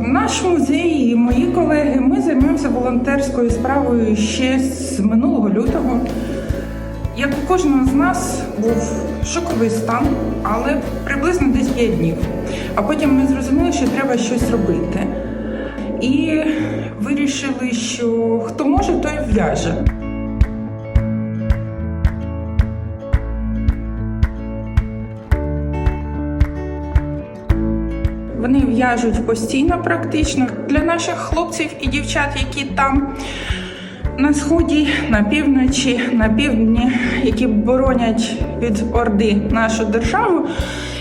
Наш музей і мої колеги ми займаємося волонтерською справою ще з минулого лютого. Як у кожного з нас був шоковий стан, але приблизно десь 5 днів. А потім ми зрозуміли, що треба щось робити. І вирішили, що хто може, той в'яже. Вони в'яжуть постійно, практично для наших хлопців і дівчат, які там на сході, на півночі, на півдні, які боронять від Орди нашу державу.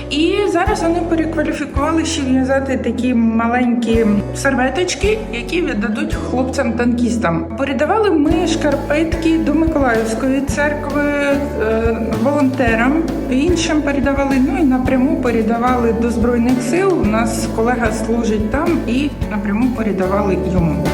І зараз вони перекваліфікували ще в'язати такі маленькі серветочки, які віддадуть хлопцям-танкістам. Передавали ми шкарпетки до Миколаївської церкви е, волонтерам, іншим передавали. Ну і напряму передавали до збройних сил. У нас колега служить там і напряму передавали йому.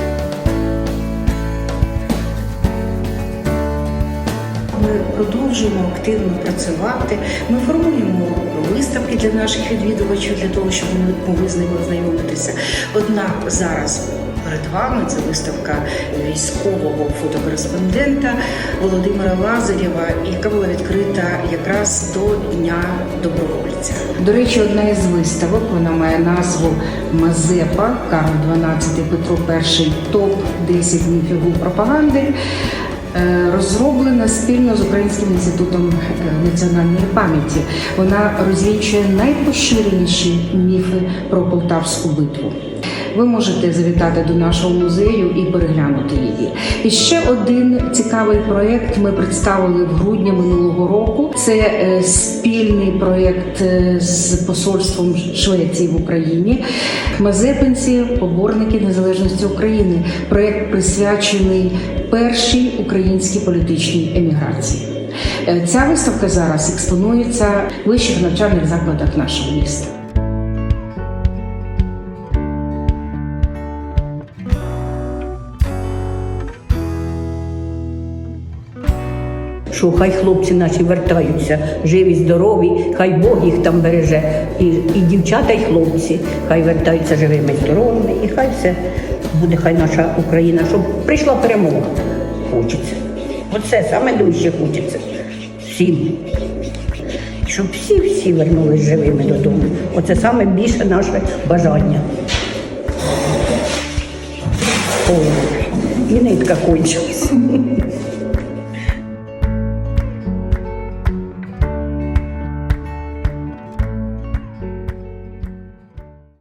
Ми продовжуємо активно працювати. Ми формуємо виставки для наших відвідувачів для того, щоб вони могли з ними ознайомитися. Однак зараз перед вами це виставка військового фотокореспондента Володимира Лазарєва, яка була відкрита якраз до Дня добровольця. До речі, одна із виставок вона має назву Мазепа Карл XII Петро І топ 10 міфів пропаганди. е, Розроблена спільно з Українським інститутом е, національної пам'яті. Вона розвінчує найпоширеніші міфи про Полтавську битву. Ви можете завітати до нашого музею і переглянути її. І ще один цікавий проєкт ми представили в грудні минулого року. Це е, спільний проєкт е, з посольством Швеції в Україні. Мазепинці, поборники незалежності України. Проєкт присвячений першій українській політичній еміграції. Е, Ця виставка зараз експонується в вищих навчальних закладах нашого міста. Що хай хлопці наші вертаються, живі, здорові, хай Бог їх там береже. І, і дівчата, і хлопці, хай вертаються живими, здоровими, і хай все буде, хай наша Україна, щоб прийшла перемога. Хочеться. Оце саме дужче хочеться. Всім. Щоб всі-всі вернулись живими додому. Оце саме більше наше бажання. Ой, і нитка кончилась.